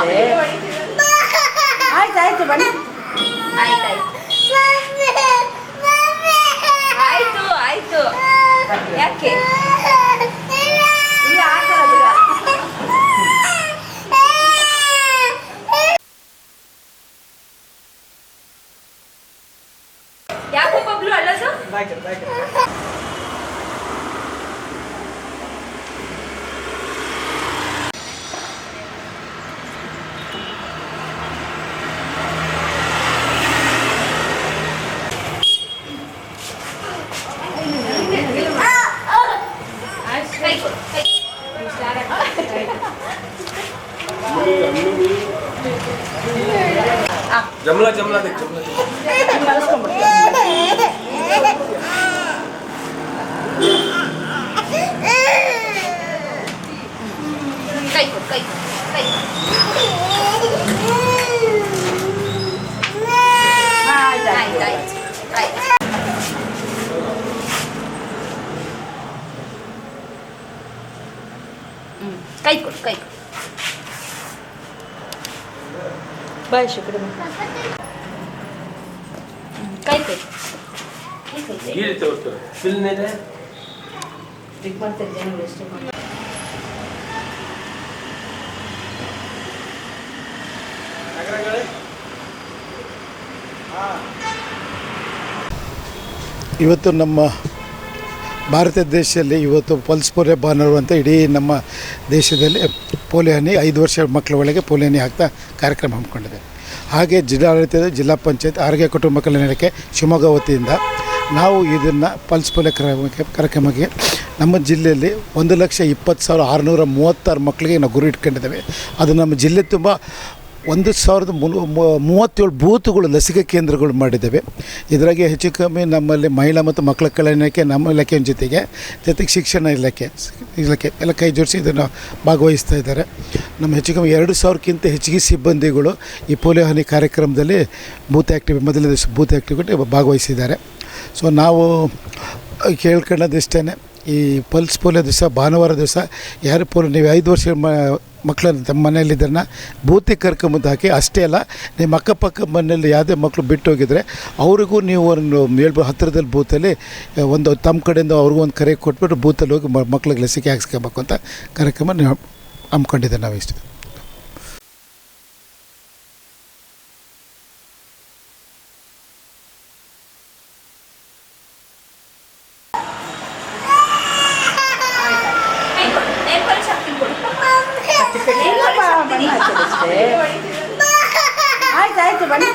ಅಷ್ಟೇ ಆಯ್ತು ಆಯ್ತು ಬನ್ನಿ. ಆಯ್ತು ಆಯ್ತು. ಯಾಕೆ? ಯಾಕೆ ಒಬ್ಬೊಬ್ಳು ಅಲ್ಲೋದು జమ్లా జమ్లా జమ్లా ಕೈ ಕೊಡು ಕೈ ಕೊಡು. ಬಾಯ್ ಶುಕ್ರ. ಕೈ ಕೈ ಚಿಕ್ಕ ಮಾಡ್ತಾರೆ ಜನಗಳು ಎಷ್ಟು ಇವತ್ತು ನಮ್ಮ ಭಾರತ ದೇಶದಲ್ಲಿ ಇವತ್ತು ಪಲ್ಸ್ ಪೋಲಿಯೋ ಬಾನರು ಅಂತ ಇಡೀ ನಮ್ಮ ದೇಶದಲ್ಲಿ ಪೋಲಿಯೋ ಹನಿ ಐದು ವರ್ಷ ಮಕ್ಕಳ ಒಳಗೆ ಪೋಲಿಯೋ ಹನಿ ಹಾಕ್ತಾ ಕಾರ್ಯಕ್ರಮ ಹಮ್ಮಿಕೊಂಡಿದೆ. ಹಾಗೆ ಜಿಲ್ಲಾಡಳಿತದ ಜಿಲ್ಲಾ ಪಂಚಾಯತ್ ಆರೋಗ್ಯ ಕುಟುಂಬ ಕಲ್ಯಾಣ ಶಿವಮೊಗ್ಗ ವತಿಯಿಂದ ನಾವು ಇದನ್ನು ಪಲ್ಸ್ ಪೋಲಿಯೋ ಕಾರ್ಯಕ್ರಮಕ್ಕೆ ಕಾರ್ಯಕ್ರಮಕ್ಕೆ ನಮ್ಮ ಜಿಲ್ಲೆಯಲ್ಲಿ ಒಂದು ಲಕ್ಷ ಇಪ್ಪತ್ತು ಸಾವಿರ ಆರುನೂರ ಮೂವತ್ತಾರು ಮಕ್ಕಳಿಗೆ ನಾವು ಗುರಿ ಇಟ್ಕೊಂಡಿದ್ದೇವೆ. ಅದು ನಮ್ಮ ಜಿಲ್ಲೆ ತುಂಬ ಒಂದು ಸಾವಿರದ ಮೂವತ್ತೇಳು ಬೂತ್ಗಳು ಲಸಿಕೆ ಕೇಂದ್ರಗಳು ಮಾಡಿದ್ದೇವೆ. ಇದರಾಗೆ ಹೆಚ್ಚು ಕಮ್ಮಿ ನಮ್ಮಲ್ಲಿ ಮಹಿಳಾ ಮತ್ತು ಮಕ್ಕಳ ಕಲ್ಯಾಣ ಇಲಾಖೆ, ನಮ್ಮ ಇಲಾಖೆಯ ಜೊತೆಗೆ ಜೊತೆಗೆ ಶಿಕ್ಷಣ ಇಲಾಖೆ ಇಲಾಖೆ ಎಲ್ಲ ಕೈ ಜೋಡಿಸಿ ಇದನ್ನು ಭಾಗವಹಿಸ್ತಾ ಇದ್ದಾರೆ. ನಮ್ಮ ಹೆಚ್ಚು ಕಮ್ಮಿ ಎರಡು ಸಾವಿರಕ್ಕಿಂತ ಹೆಚ್ಚಿಗೆ ಸಿಬ್ಬಂದಿಗಳು ಈ ಪೋಲಿಯೋ ಹನಿ ಕಾರ್ಯಕ್ರಮದಲ್ಲಿ ಬೂತ್ ಆ್ಯಕ್ಟಿವ್ ಮೊದಲನೇ ದಿವಸ ಬೂತ್ ಆ್ಯಕ್ಟಿವಿಟಿ ಭಾಗವಹಿಸಿದ್ದಾರೆ. ಸೊ ನಾವು ಕೇಳ್ಕೊಳ್ಳೋದಿಷ್ಟೇ ಈ ಪಲ್ಸ್ ಪೋಲಿಯೋ ದಿವಸ, ಭಾನುವಾರ ದಿವಸ ಯಾರು ಪೋಲಿಯೋ, ನೀವು ಐದು ವರ್ಷ ಮಕ್ಕಳನ್ನು ತಮ್ಮ ಮನೆಯಲ್ಲಿದ್ದರನ್ನ ಬೂತಿಗೆ ಕರ್ಕೊಂಬಂದು ಹಾಕಿ, ಅಷ್ಟೇ ಅಲ್ಲ, ನಿಮ್ಮ ಅಕ್ಕಪಕ್ಕ ಮನೆಯಲ್ಲಿ ಯಾವುದೇ ಮಕ್ಕಳು ಬಿಟ್ಟು ಹೋಗಿದ್ರೆ ಅವ್ರಿಗೂ ನೀವು ಒಂದು ಹೇಳ್ಬೋದು ಹತ್ತಿರದಲ್ಲಿ ಬೂತಲ್ಲಿ ಒಂದು ತಮ್ಮ ಕಡೆಯಿಂದ ಅವ್ರಿಗೂ ಒಂದು ಕರೆ ಕೊಟ್ಬಿಟ್ಟು ಬೂತಲ್ಲಿ ಹೋಗಿ ಮಕ್ಳಿಗೆ ಲಸಿಕೆ ಹಾಕ್ಸ್ಕೊಬೇಕು ಅಂತ ಕಾರ್ಯಕ್ರಮ ಹಮ್ಮಿಕೊಂಡಿದ್ದೆ ನಾವು ಇಷ್ಟು. তো বানি